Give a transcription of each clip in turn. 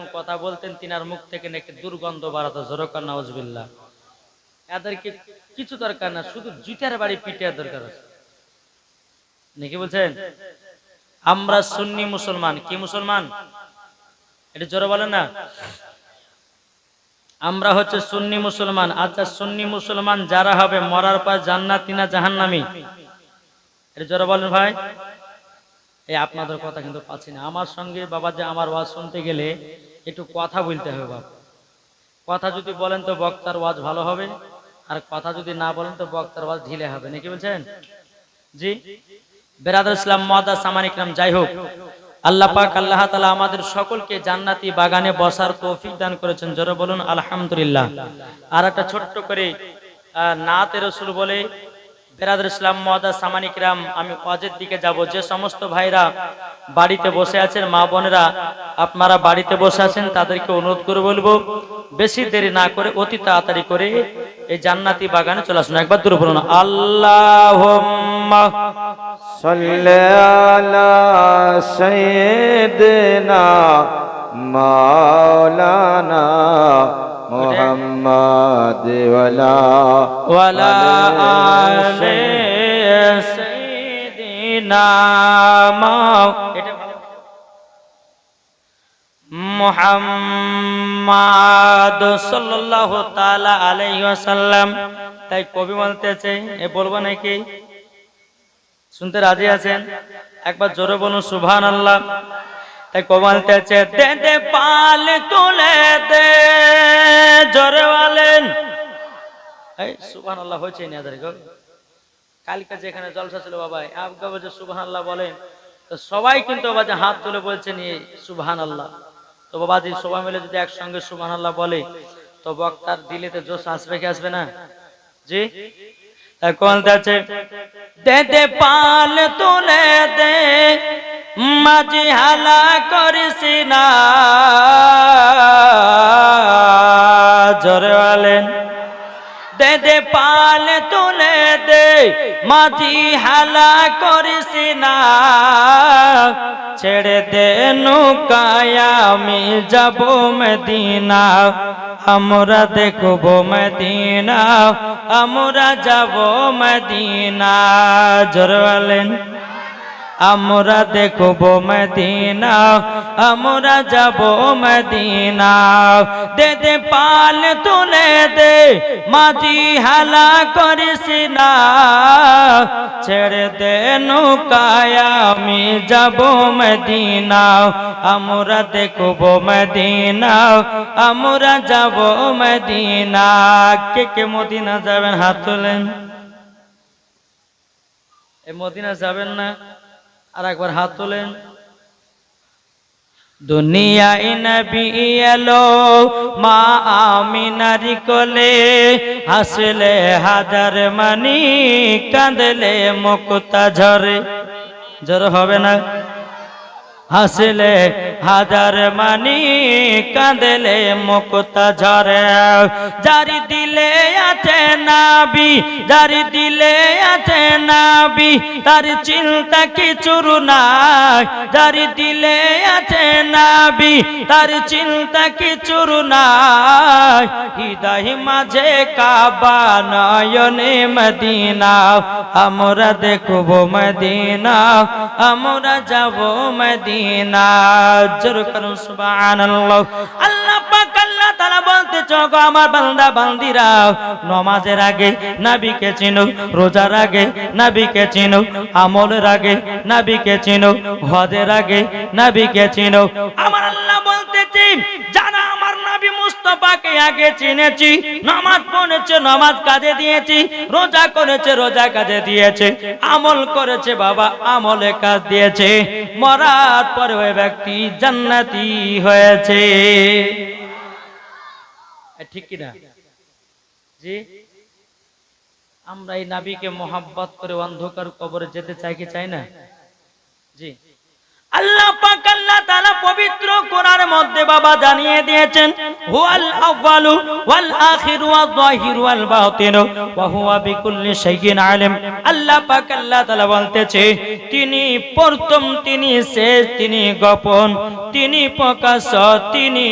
যখন কথা বলতেন, তিনার মুখ থেকে নাকি দুর্গন্ধ বাড়াতো। জোরকার নওয়াজবিল্লাহ এদেরকে কিছু দরকার না, শুধু জুতার বাড়ি পিটার দরকার আছে। নাকি বলছেন? আমরা সুন্নি মুসলমান। কি মুসলমান? এটা জোরে বলেন না। আমরা হচ্ছে সুন্নি মুসলমান। আচ্ছা সুন্নি মুসলমান যারা হবে, মরার পর জান্নাতি না জাহান্নামি? এটা জোরে বলেন ভাই। এই আপনাদের কথা কিন্তু পাচ্ছি না। আমার সঙ্গে বাবা যে আমার ওয়াজ শুনতে গেলে একটু কথা বলতে হবে বাবা কথা যদি বলেন তো বক্তার ওয়াজ ভালো হবে, আর কথা যদি না বলেন তো বক্তার ওয়াজ ঢিলে হবে, নাকি বলছেন? জি। বেরাদুল ইসলাম মহাদা সামান ইকরাম, যাই হোক। আল্লাহ পাক, আল্লাহ তালা আমাদের সকলকে জান্নাতি বাগানে বসার তৌফিক দান করেছেন। জোরে বলুন, আলহামদুলিল্লাহ। আর একটা ছোট্ট করে নাতে রসুল বলে বেরাদুর ইসলাম মহাদা সামানিকরাম আমি অজের দিকে যাব। যে সমস্ত ভাইরা বাড়িতে বসে আছেন, মা বোনেরা, আপনারা বাড়িতে বসে আছেন, তাদেরকে অনুরোধ করে বলব, বেশি দেরি না করে, অতি তাড়াতাড়ি করে এই জান্নাতি বাগানে চলে আসুন। একবার দূর বলুন আল্লাহ সৈয়দনা মাওলানা محمد ولا ওয়ালা আলে সাইয়্যিদিনা মাও- এটা ভালো। মুহাম্মাদ সাল্লাল্লাহু তাআলা আলাইহি ওয়াসাল্লাম তাই কবি বলতেছে এ বলবো নাকি শুনতে রাজি আছেন একবার জোরে বলুন সুবহানাল্লাহ তাই কবি বলতেছে দে দে, পাল তুলে দে, জোরে বলেন। এই সুবহান আল্লাহ হয়েছে নি আদার কালকে যেখানে জলসা ছিল বাবা আবগা যে সুবহান আল্লাহ বলেন, তো সবাই কিন্তু বাবা যে হাত তুলে বলছেন, এই সুবহান আল্লাহ তো বাবা যদি সবাই মিলে যদি একসঙ্গে সুবহান বলে, তো বক্তার দিলেতে জোশ আসবে কি আসবে না? জি? এখন আছে দে দে, পাল তুলে দে মাঝি হালা করিস না। জোরে বলেন। দে দে পাল তুলে দে, মাঝি হালা করিস না। ছেড়ে দে নৌকায়, আমি যাব মদিনা। আমরা দেখব মদিনা, আমরা যাব মদিনা। জোর বলেন। আমরা দেখব মদিনা, আমরা যাব মদিনা। দে দে পাল তুলে দে, মাঝি হালা করিস না। ছেড়ে দে নৌকায়, আমি যাব মদিনা। আমরা দেখব মদিনা, আমরা যাব মদিনা। কে কে মদিনা যাবেন? হাত তোলেন। এই মদিনা যাবেন না। আর একবার হাত তোলেন। দুনিয়ায় নবী এলো, মা আমিনার কোলে হাসলে হাজার মানি কাঁদলে মুক্তা ঝরে জ্বর হবে না? হাসলে হাজার মানি, কাঁদলে মুক্তা ঝরে। জারি দিলে আছে নাবি জারি দিলে আছে নাবি, তার চিন্তা কিছুর নাই। জারি দিলে আছে নাবি, তার চিন্তা কিছুর নাই। হৃদয় মাঝে কাবা নয়নে মদিনা, আমরা দেখব মদিনা, আমরা যাব মদিনা। আল্লাহ পাক আল্লাহ বলতে আমার বান্দা, বান্দিরা, নমাজের আগে নবীকে চিনো, রোজার আগে নাবিকে চিনো, আমলের আগে নাবিকে চিনো, হজের আগে নাবিকে চিনো। আমার আল্লাহ বলতেছি যারা আমার নবী মুস্তফাকে আগে চিনেছি। নামাজ পড়েছে, নামাজ কাজে দিয়েছি, রোজা করেছে, রোজা কাজে দিয়েছে। আমল করেছে বাবা, আমলে কাজ দিয়েছে। মরার পরে ওই ব্যক্তি জান্নাতি হয়েছে। ঠিক কিনা? জি? আমরা এই নাবিকে মোহাব্বত করে অন্ধকার কবরে যেতে চাই কি চাই না? জি। পবিত্র মধ্যে বাবা জানিয়ে দিয়েছেন তিনি প্রথম, তিনি শেষ, তিনি গোপন, তিনি প্রকাশ তিনি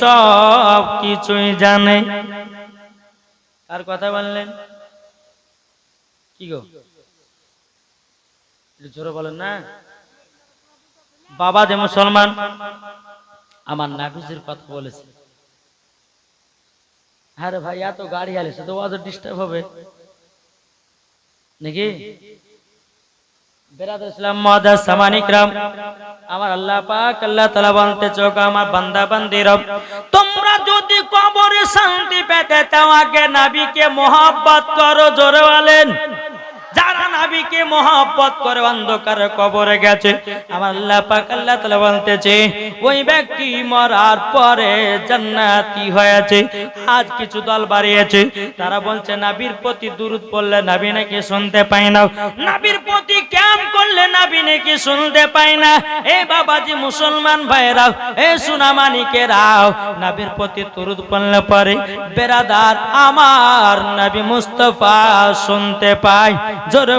সব কিছুই জানে। আর কথা বললেন? কি গো? জোরে বলেন না। বাবা যে মুসলমান, আমার নাবিজির কথা বলেছে। আরে ভাই, এত গাড়ি আলে সে তো ওয়াজ ডিস্টার্ব হবে। নাকি? আল্লাহ চোখ আমার তোমরা যদি শান্তি যারা নাবিকে মহব্বত করে অন্ধকারে কবরে গেছে। আমার আল্লাহ পাক আল্লাহ তাআলা বলতেছে, ওই ব্যক্তি মরার পরে জান্নাতি হয়েছে, আজ কিছু দল বাড়িয়েছে। তারা বলছে, নাবির প্রতি দুরুদ পড়লে নাবি নাকি শুনতে পাই না। নাবির প্রতি ক্যাম্প করলে নাবি নাকি শুনতে পাই না। এ বাবাজি মুসলমান ভাইরাও এ সুনামানিকেরাও নাবির প্রতি দুরুদ পড়লে পরে বেরাদার আমার নবী মুস্তফা শুনতে পাই জোরে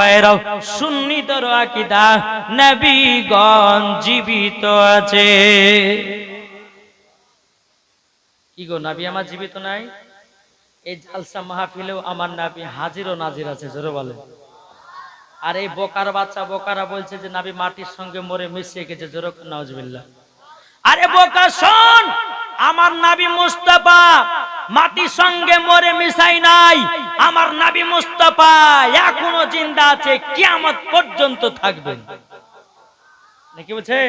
ভাইরাও সুন্নিদের আকীদা নবীগণ জীবিত আছে। কি গো, নবী আমার জীবিত নাই? এই জালসা মাহফিলেও আমার নবী হাজির ও নাজির আছে, জোরে বলে। আর এই বোকার বাচ্চা বোকারা বলছে যে, নাবি মাটির সঙ্গে মরে মিশিয়ে গেছে জোরক নজবিল্লা আরে বোকা, শোন! আমার নাবি মুস্তাফা মাটির সঙ্গে মরে মিশাই নাই। আমার নাবি মুস্তাফা এখনও জিন্দা আছে, কিয়ামত পর্যন্ত থাকবেন। নাকি বলছেন?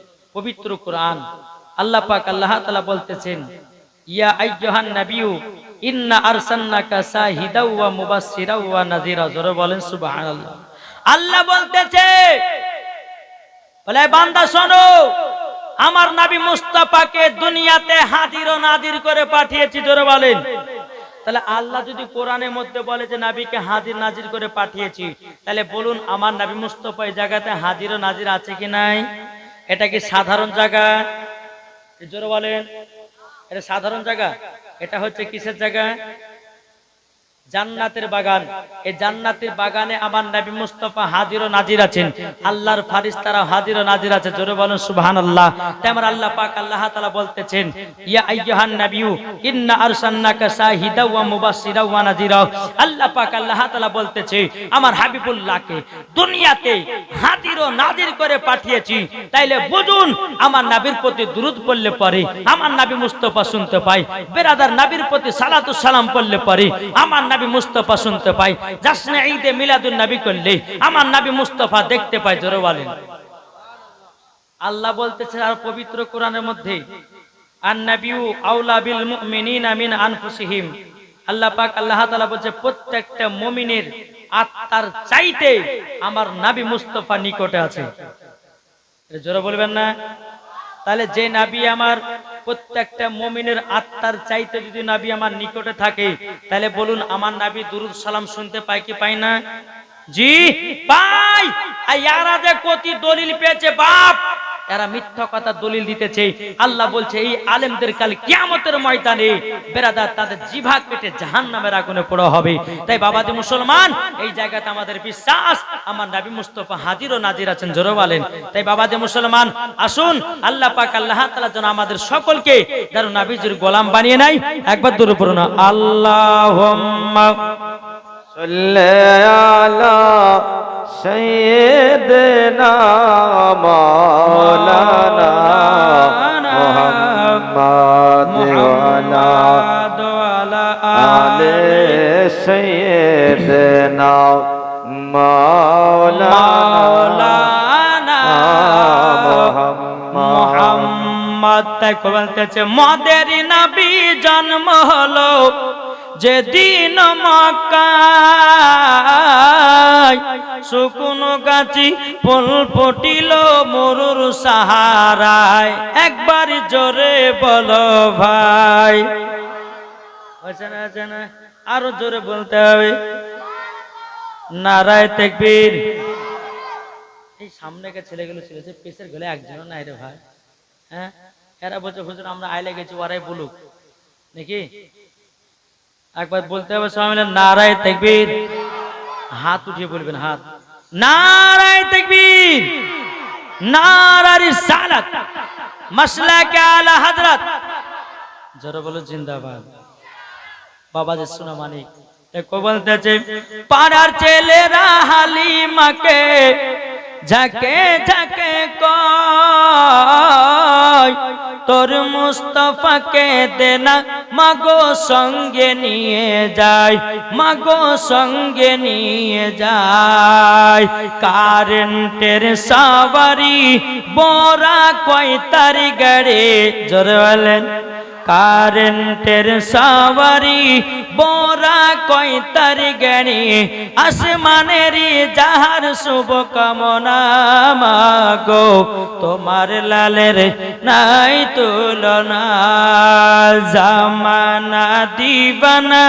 পবিত্র কোরআন। আল্লাহ পাক আল্লাহ তাআলা বলতেছেন, ইয়া আইয়ুহান নাবিয়্যু, ইন্না আরসালনাকা শাহিদাও ওয়া মুবাশশিরাও ওয়া নাযীরা। জোরে বলেন, সুবহানাল্লাহ। আল্লাহ বলতেছে, বলে, বান্দা, শোনো, আমার নবী মুস্তাফাকে দুনিয়াতে হাজির ও নাজির করে পাঠিয়েছি। জোরে বলেন। তাহলে আল্লাহ যদি কোরআনের মধ্যে বলে যে, নাবিকে হাজির, নাজির করে পাঠিয়েছি, তাহলে বলুন, আমার নবী মুস্তফা এই জায়গাতে হাজির ও নাজির আছে কি নাই? এটা কি সাধারণ জায়গা। জোর বলেন। এটা সাধারণ জায়গা? এটা হচ্ছে কিসের জায়গা? জান্নাতের বাগান। এই জান্নাতের বাগানে আমার নবী মুস্তফা হাজির ও নাজির আছেন। আল্লাহর ফারিস্তারা হাজির ও নাজির আছে। জোরে বলেন, সুবহানাল্লাহ। তেমন আল্লাহ পাক আল্লাহ তাআলা বলতেছেন, ইয়া আইয়ুহান নাবিয়্যু, ইন্না আরসালনাকা শাহিদা ওয়া মুবাশশিরা ওয়া নাযিরা। আল্লাহ পাক আল্লাহ তাআলা বলতেছে, আমার হাবিবুল্লাহকে দুনিয়াতে হাজির ও নাজির করে পাঠিয়েছি। তাইলে বুঝুন, আমার নবীর প্রতি দুরূদ পড়লে পরে, আমার নবী মুস্তফা শুনতে পাই বেরাদার নবীর প্রতি সালাতু সালাম পড়লে পরে, আমার নবী মুস্তফা শুনতে পাই। জাসনে ঈদে মিলাদুন নবী করলে। আমার নবী মুস্তফা দেখতে পাই জোরে বলেন আল্লাহ বলতেছে, আর পবিত্র কোরআনের মধ্যে, আন নাবিউ আউলা বিল মুমিনিনা মিন আনফুসিহিম। আল্লাহ পাক, আল্লাহ তাআলা বলছে, প্রত্যেকটা মুমিনের আত্মার চাইতে আমার নাবি মুস্তফা নিকটে আছে। জোরে বলবেন না? তাহলে যে নাবি আমার, প্রত্যেকটা মমিনের আত্মার চাইতে যদি নাবি আমার নিকটে থাকে, তাহলে বলুন আমার নাবি দুরুদ সালাম শুনতে পায় কি পাই না? জি পাই আর ইয়ারা কতি দলিল পেয়েছে, বাপ! এরা মিথ্যা কথা দলিল দিতেছে। আল্লাহ বলছে, এই আলেমদের কাল কিয়ামতের ময়দানে বেরাদার তাদের জিভা কেটে জাহান নামের আগুনে পড়া হবে। তাই বাবাজি মুসলমান, এই জায়গাতে আমাদের বিশ্বাস, আমার নবী মুস্তফা হাজির ও নাজির আছেন, জোরে বলেন। তাই বাবাজি মুসলমান, আসুন, আল্লাহ পাক আল্লাহ তাআলা যেন আমাদের সকলকে যেন নাবিজির গোলাম বানিয়ে নাই একবার দূরে পড়ুন আল্লাহুম্মা আলা সৈয়দনা মাওলানা মুহাম্মদ ওয়ালা আলে সৈয়দনা মাওলানা মুহাম্মদ তাই কবলতেছে মদের নবী জন্ম হলো। যেদিন মক্কায় শুকনো গাছি ফুল ফুটিল মরুর সাহারায়, একবার জোরে বল ভাই। আরও জোরে বলতে হবে। নারায় তেকবীর। এই সামনে কে ছেলেগুলো ছিল যে পেছের গেলে একজনও নাই রে ভাই। হ্যাঁ? এরা বলছে, হুজুর, আমরা আইলে গেছি, ওরাই বলুক। নাকি? একবার বলতে হবে সবাই মিলে নারায় তেকবীর। হাত উঠিয়ে বলবেন, হাত। নারায় তেকবীর। নারারি সালাত মাসলা কে আলা হযরত জোরে বলো, জিন্দাবাদ। বাবা যে সোনা মানিক বলতেছে পাড়ার ছেলেরা হালিমাকে ঝাঁকে ঝাঁকে কয়। তোর মুস্তফাকে দেনা, মাগো সঙ্গে নিয়ে যায় মাগো সঙ্গে নিয়ে যায় কারেন্টের সাবারি বড়া কয় তারি গাড়ি জোরে বলেন। কারেন্টের সাওয়ারি বড়া কয় তার গাড়ি আসমানের যাহার শুভ কামনা মাগো, তোমার লালের নাই তুলনা। জামানা দিবানা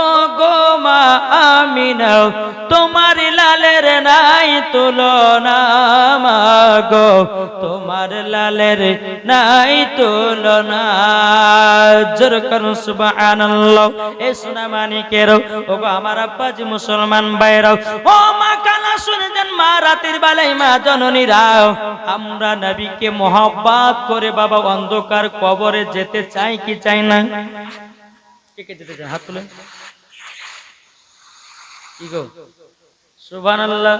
ও গো মা আমিনা তোমার লালের নাই তুলনা মাগো, তোমার লালের নাই তুলনা। জোর করুন, সুবহানাল্লাহ। এ সোনা মানিকের ও গো আমার আব্বাজি মুসলমান ভাইরাও ও মা কালা শুনে যান মা, রাতের বেলায় মা জননী রাও আমরা নবীকে মহব্বত করে বাবা অন্ধকার কবরে যেতে চাই কি চাই না? কে কে যেতে চায় হাত তুলেন। কি গো? সুবহানাল্লাহ।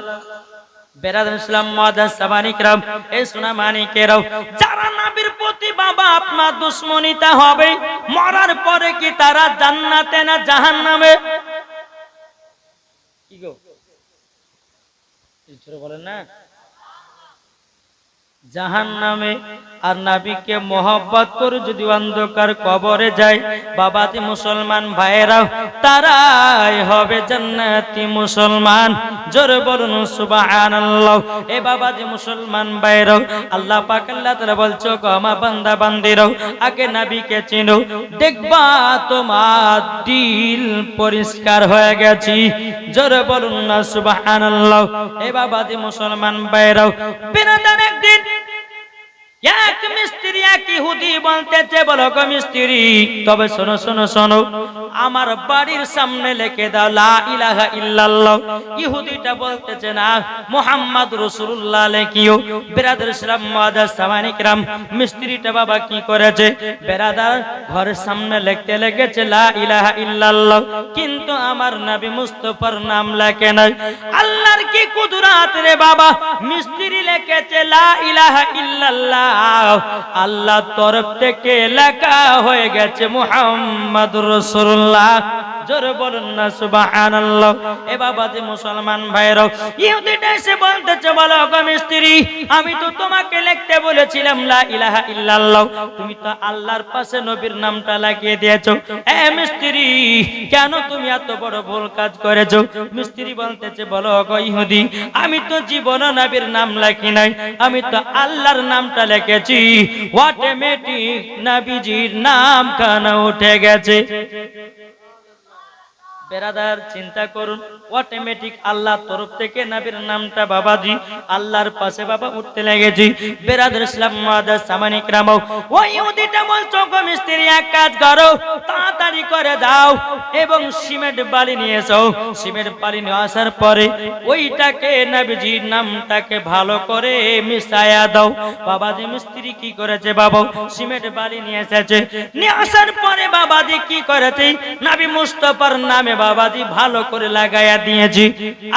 বেরাদ ইসলাম মাদাস সাবানিকরাম এই সোনা মানিকেরাও যারা নবীর প্রতি বাবা আপনার দুশ্মনিতা হবে, মরার পরে কি তারা জান্নাতে না জাহান্নামে? কি গো? বলেন না। জাহান নামে আর নাবিকে মোহব্বত করে যদি অন্ধকার কবরে যায়, বাবাতি মুসলমান ভাইয়েরাও, তারাই হবে জান্নাতি মুসলমান। জোরে বলুন, সুবহানাল্লাহ। এ বাবাজি মুসলমান ভাইয়েরাও, আল্লাহ পাক আল্লাহ তাআলা বলছো আমার বান্দা বান্দিরাও, আগে নাবিকে চিনো। দেখবা তোমার দিল পরিষ্কার হয়ে গেছি। জোরে বলুন না, সুবহানাল্লাহ। এ বাবাজি মুসলমান ভাইয়েরাও, বিনোদন একদিন এক মিস্ত্রি, এক ইহুদি বলতেছে, বলো গো মিস্ত্রি, তবে শোনো শোনো শোনো, আমার বাড়ির সামনে দাও ইল্লাল্লাহ। ইহুদিটা বলতেছে, না লেখিও। বেরাদার ইসলাম মাদার মিস্ত্রিটা বাবা কি করেছে? বেরাদার ঘরের সামনে লিখতে লেগেছে লা ইলাহা ইল্লাল্লাহ। কিন্তু আমার নবী মুস্তাফার নাম লেখে নাই। আল্লাহর কি কুদরাত রে বাবা? মিস্ত্রি লিখেছে, লা ইলাহা ইল্লাল্লাহ। আল্লাহ তরফ থেকে লেখা হয়ে গেছে মুহাম্মদ রাসূলুল্লাহ। জোরে বলুন না এ মুসলমান ইহুদিটা এসে বলতেছে, বলো গো মিস্ত্রি, আমি তো তোমাকে লিখতে বলেছিলাম, লা ইলাহা ইল্লাল্লাহ। তুমি তো আল্লাহর পাশে নবীর নামটা লাগিয়ে দিয়েছ। এ মিস্ত্রি, কেন তুমি এত বড় ভুল কাজ করেছ? মিস্ত্রি বলতেছে, বলো ইহুদি, আমি তো জীবন নবীর নাম লেখি নাই। আমি তো আল্লাহর নামটা লিখেছি অটোমেটিক নাবিজির নাম কানা উঠে গেছে। বেরাদার, চিন্তা করুন। অটোমেটিক আল্লাহ তরফ থেকে নবীর নামটা বাবাজি, আল্লাহর পাশে বাবা উঠতে লেগেছি। বেরাদার ইসলাম মাদার সামানিক রাম ওই উদিটা বলছো মিস্ত্রি এক কাজ করো, তাড়াতাড়ি করে দাও এবং সিমেন্ট বালি নিয়ে এসো। সিমেন্ট বালি নিয়ে আসার পরে ওইটাকে নবীজির নামটাকে ভালো করে মিশায়া দাও। বাবাজি, মিস্ত্রি কি করেছে বাবা? সিমেন্ট বালি নিয়ে এসেছে। নিয়ে আসার পরে বাবাজি কি করেছে? নাবি মুস্তফার নামে বাবাজি, ভালো করে লাগাইয়া দিয়েছি।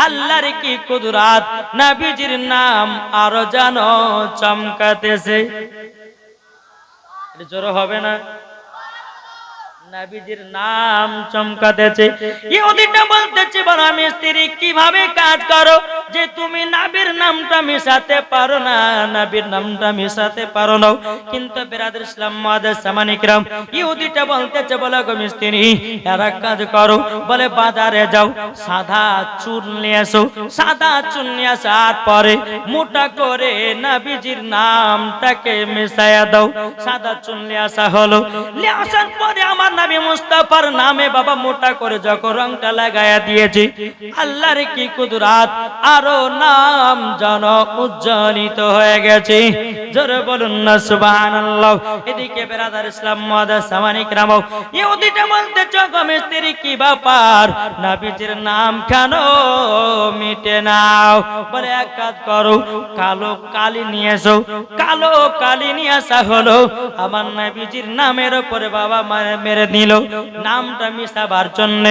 আল্লাহর কি কুদরাত? নাবিজির নাম আরও জানো চমকাতেছে। জোর হবে না? নাবিজির নাম চমকাতেছে। ইহুদিটা বলতেছে, বড় আমি স্ত্রী কীভাবে কাজ করো? যে তুমি নাবির নামটা মিশাতে পারো না, নাবির নামটা মিশাতে পারো না। কিন্তু ইসলাম মাদের সামানিকরাম ইহুদিটা বলতেছে এরা কাজ করো। বলে, বাজারে যাও, সাদা চুন নিয়ে আসো সাদা চুন নিয়ে আসার পরে মোটা করে নাবিজির নামটাকে মিশায়া দাও। সাদা চুন নিয়ে আসা হলো। নিয়ে আসার পরে আমার নবী মুস্তাফার নামে বাবা মোটা করে যখন রংটা লাগায়া দিয়েছে, আল্লাহর কি কুদরাত, আরও নাম জন উজ্জ্বলিত হয়ে গেছে। জোরে বলুন না, সুবহানাল্লাহ। এদিকে বেরাদার ইসলাম মাদার সামানিক রাম ইহুদিটা বলতে, চোখ মিস্ত্রি কি ব্যাপার? নবীজির নাম কেন মিটে নাও? বলে, এক কাজ করো, কালো কালি নিয়ে এসো। কালো কালি নিয়ে আসা হলো। আমার নবীজির নামের উপরে বাবা মেরে দিল। নামটা মিশাবার জন্য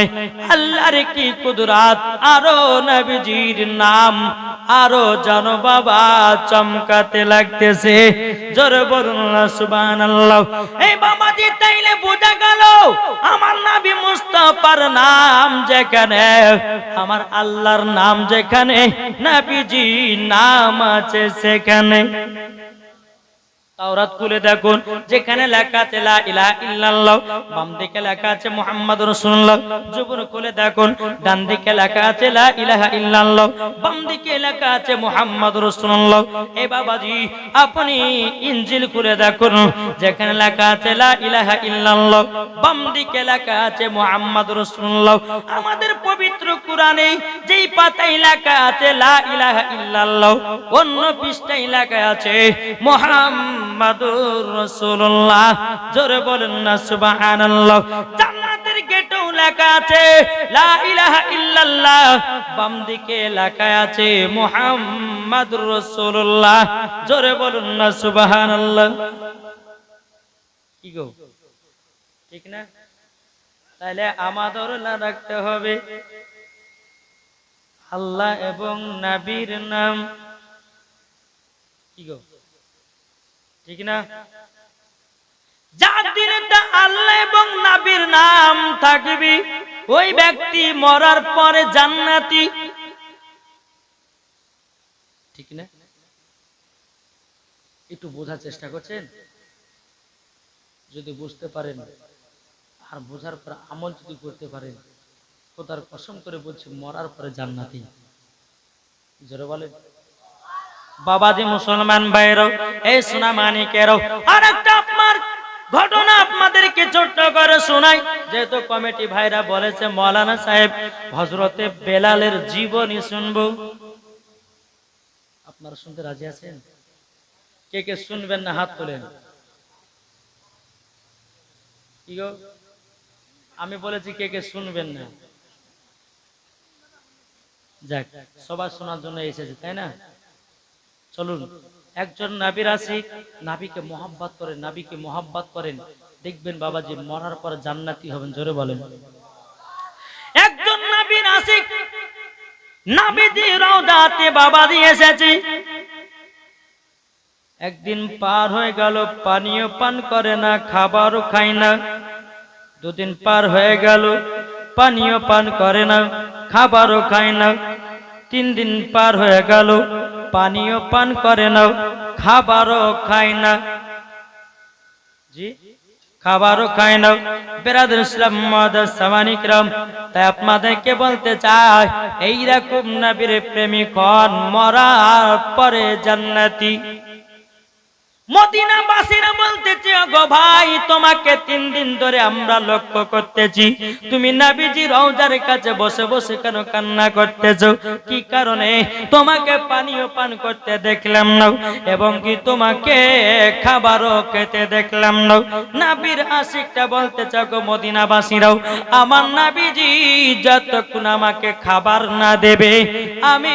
আল্লাহর কি কুদরাত? আরও নবীজির নাম, আরও জানো বাবা চমকাতে লাগতেছে। জোরে বলুন সুবহানাল্লাহ। এই বাবাজি তাইলে বোঝা গেল, আমার নবী মুস্তাফার নাম যেখানে, আমার আল্লাহর নাম যেখানে নবীজি নাম আছে সেখানে। তাওরাত খুলে দেখুন, যেখানে লেখা আছে লা ইলাহা ইল্লাল্লাহ, বাম দিকে লেখা আছে মুহাম্মাদুর রাসূলুল্লাহ, জবর খুলে দেখুন, ডান দিকে লেখা আছে লা ইলাহা ইল্লাল্লাহ, বাম দিকে লেখা আছে মুহাম্মাদুর রাসূলুল্লাহ। এ বাবাজি, আপনি ইনজিল খুলে দেখুন, যেখানে লেখা আছে লা ইলাহা ইল্লাল্লাহ, বাম দিকে লেখা আছে মুহাম্মাদুর রাসূলুল্লাহ। আমাদের পবিত্র কোরআনে যেই পাতায় লেখা আছে লা ইলাহা ইল্লাল্লাহ, অন্য পৃষ্ঠায় লেখা আছে মুহাম্মাদুর রাসূলুল্লাহ। জোরে বলেন না, সুবহানাল্লাহ। জান্নাতের গেটেও লেখা আছে, লা ইলাহা ইল্লাল্লাহ। বাম দিকে লেখা আছে, মুহাম্মাদুর রাসূলুল্লাহ। জোরে বলুন না, সুবহানাল্লাহ। কি গো? ঠিক না? তাহলে আমাদেরও না রাখতে হবে। আল্লাহ এবং নাবির নাম। কি গো? ঠিক না আল্লাহ এবং নাবির নাম ওই ব্যক্তি মরার পরে জান্নাতি। ঠিক না একটু বোঝার চেষ্টা করছেন? যদি বুঝতে পারেন, আর বোঝার পর আমল যদি করতে পারেন, খোদার কসম করে বলছি, মরার পরে জান্নাতি। জোরে বলেন। বাবাজি মুসলমান ভাইরাও এই সোনা মানিকেরও। আর একটা আপনার ঘটনা আপনাদেরকে ছোট্ট করে শোনাই। যেহেতু কমিটি ভাইরা বলেছে, মৌলানা সাহেব হজরতে বেলালের জীবনী শুনব। আপনারা শুনতে রাজি আছেন? কে কে শুনবেন না, হাত তোলেন। কি গো? আমি বলেছি কে কে শুনবেন না। যাক, সবার শোনার জন্য এসেছে, তাই না? চলুন, একজন নাবির আশিক নাবিকে মোহাব্বত করেন নাবিকে মোহাব্বত করেন। দেখবেন বাবাজি, মরার পর জান্নাতি হবেন, জোরে বলেন। একজন নাবির আশিক নাবিজি রওদাতে বাবাজি এসেছে। একদিন পার হয়ে গেল, পানীয় পান করে না, খাবারও খায় না। দুদিন পার হয়ে গেল, পানীয় পান করে না, খাবারও খায় না। তিন দিন পার হয়ে গেল পানীয় পান করে না খাবারও খায় না। জি? খাবারও খায় না। বেরাদুল ইসলাম সামানিকরাম তাই আপনাদেরকে বলতে চাই, এইরকম নবীর প্রেমিক মরার পরে জান্নাতি। মদিনাবাসীরা বলতেছে গো ভাই, তোমাকে তিন দিন ধরে আমরা লক্ষ্য করতেছি। তুমি নাবিজি বসে বসে কি কারণে? তোমাকে পানীয় পান করতে দেখলাম এবং কি তোমাকে খাবারও খেতে দেখলাম না। নাবির আশিকটা বলতে চাও, গো মদিনাবাসীরাও, আমার নাবিজি যতক্ষণ আমাকে খাবার না দেবে, আমি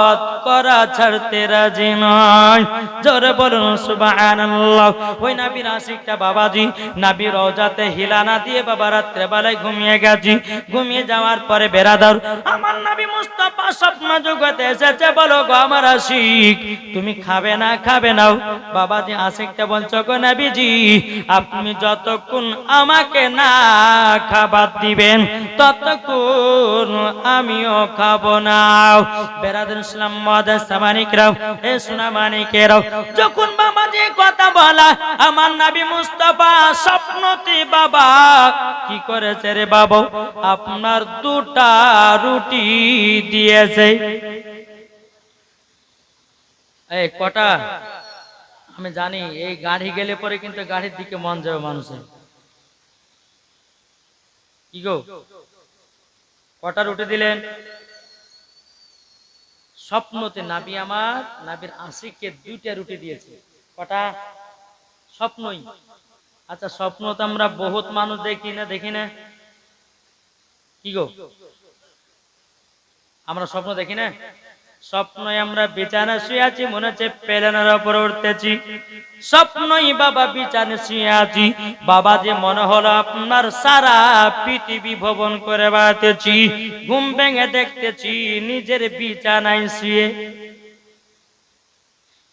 করা ছাড়তে রাজি নয়। জোরে বলুন, সুবহানাল্লাহ। ওই নাবির আশিকটা বাবাজি নাবির রওজাতে দিয়ে বাবা বেলায় ঘুমিয়ে গেছি। ঘুমিয়ে যাওয়ার পরে বেরাদার, আমার নবী মুস্তাফা স্বপ্ন জগতে এসেছে। বলো গো আমার আশিক, তুমি খাবে না, খাবে নাও বাবাজি, আশিকটা বলছো, গো নবীজি, আপনি যতক্ষণ আমাকে না খাবার দিবেন, ততক্ষণ আমিও খাব না। বেরাদুল ইসলাম মাদার সামানিকরাও এ সোনা মানিকেরাও যখন বাবাজি কথা বলা, আমার নাবি মুস্তাফা স্বপ্নতে বাবা, কি করেছে রে বাবা? আপনার দুটা রুটি দিয়েছে। এই, কটা? আমি জানি, এই গাড়ি গেলে পরে কিন্তু গাড়ির দিকে মন যাবে মানুষের। কি গো? কটা রুটি দিলেন? স্বপ্নতে নাবি আমার, নাবির আশিককে দুইটা রুটি দিয়েছে। কটা? স্বপ্নই। আচ্ছা স্বপ্ন তো আমরা বহুত মানুষ দেখি না দেখি না। কি গো? আমরা স্বপ্ন দেখি না? স্বপ্নই আমরা বিছানা শুয়ে আছি, মনে হচ্ছে পেলেনার ওপর উঠতেছি। স্বপ্নই বাবা বিছানে শুয়ে আছি, বাবা যে মনে হলো আপনার সারা পৃথিবী ভবন করে বেড়াতেছি, ঘুম ভেঙে দেখতেছি নিজের বিছানায় শুয়ে।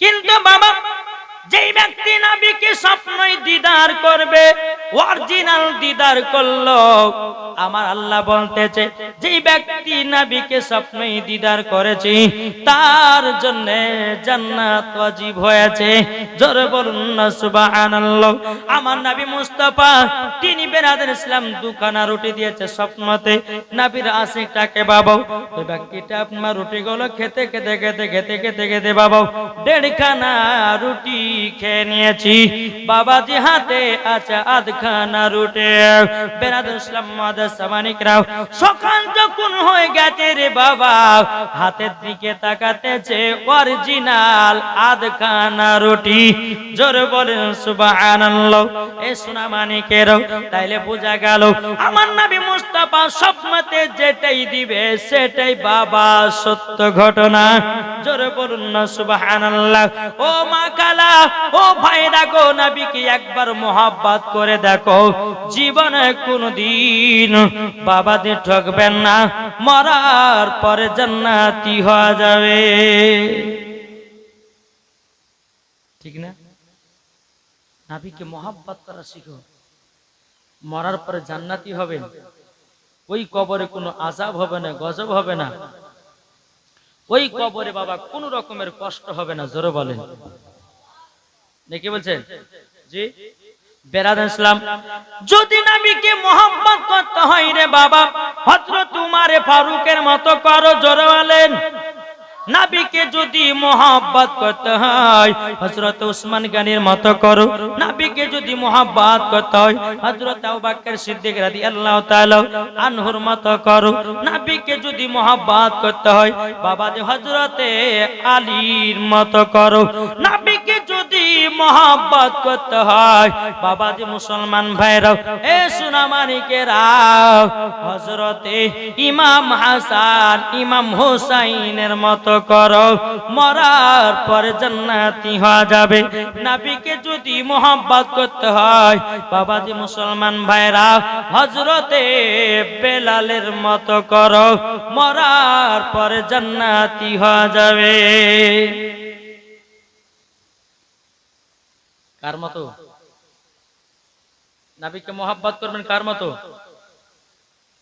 কিন্তু বাবা যেই ব্যক্তি নাবিকে স্বপ্নই দিদার করবে অরিজিনাল দিদার করল, আমার আল্লাহ বলতেছে, যেই ব্যক্তি নাবিকে স্বপ্নই দিদার করেছে, তার জন্য জান্নাত ওয়াজিব হয়েছে। জোরে বলুন না, সুবহানাল্লাহ। আমার নবী মুস্তাফা, তিনি বেরাদের ইসলাম দুখানা রুটি দিয়েছে স্বপ্নতে। নবীর আশিকটাকে বাবা, ওই ব্যক্তিটা আপনার রুটিগুলো খেতে খেতে খেতে খেতে খেতে খেতে বাবা, দেড়খানা রুটি খেয়ে নিয়েছি। বাবাজি হাতে আছে আধখানা রুটি। সামানিকরাও সকাল যখন হয়ে গেছে রে বাবা, হাতের দিকে তাকাতেছে অরিজিনাল আধখানা রুটি। জোরে বলেন এ সোনা তাইলে বোঝা গেল, আমার নবী মুস্তাফা স্বপ্নতে যেটাই দিবে, সেটাই বাবা সত্য ঘটনা। জোরে বলুন না, সুবহানাল্লাহ। ও মা কালা, ও ভাই দেখো নবীকে একবার মোহাব্বত করে দেখো। জীবনে কোনদিন বাবাদের ঠকবেন না, মরার পরে জান্নাতি হওয়া যাবে। ঠিক না? নাবিকে মোহাব্বত করা শিখো। মরার পরে জান্নাতি হবেন। ওই কবরে কোনো আজাব হবে না, গজব হবে না। ওই কবরে বাবা কোন রকমের কষ্ট হবে না, জোরে বলেন। নাকি বলছেন জি। যদি রে বাবা হজরত উমারে ফারুকের মতো করো, জোরে বলেন। নাবিকে যদি মোহাব্বত করতে হয় হজরত উসমান গানির মতো করো। নাবিকে যদি মোহাব্বত করতে হয় হজরত আবাকের সিদ্দিক রাদি আল্লাহ আনহুর মতো করো। নাবিকে যদি মোহাব্বত করতে হয় বাবা যে হজরতে আলীর মতো করো। নাবিকে যদি মহাব্বত করতে হয় বাবা যে মুসলমান ভাইরাও, এ সুনামানিকেরা হজরতে ইমাম হাসান, ইমাম হোসাইনের মতো করো, মরার পরে জান্নাতি হওয়া যাবে। নাবিকে যদি মোহাব্বত করতে হয়, বাবাজি মুসলমান ভাইরা হজরতে বেলালের মতো করো, মরার পরে জান্নাতি হওয়া যাবে। কার মতো? নাবিকে মোহাব্বত করবেন কার মতো?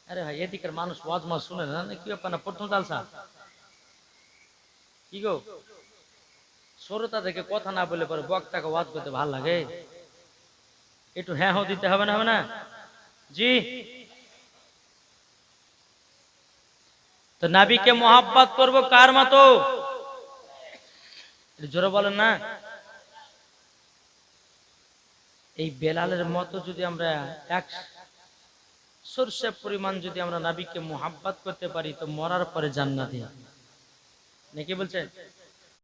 আরে ভাই, এদিকের মানুষ ওয়াজ শুনে না? কি ব্যাপার না? প্রথম জালসা কি গো? শ্রোতা থেকে কথা না বলে পরে বক্তাকে ওয়াজ করতে ভালো লাগে? একটু হ্যাঁ হ্যাঁ দিতে হবে না হবে না? জি। তো নাবিকে মোহাব্বত করব কার মতো? জোরে বলেন না। এই বেলালের মতো যদি আমরা এক সর্ষে পরিমাণ যদি আমরা নাবিকে মোহাব্বাত করতে পারি, তো মরার পরে জান্নাতি নাকি বলছেন?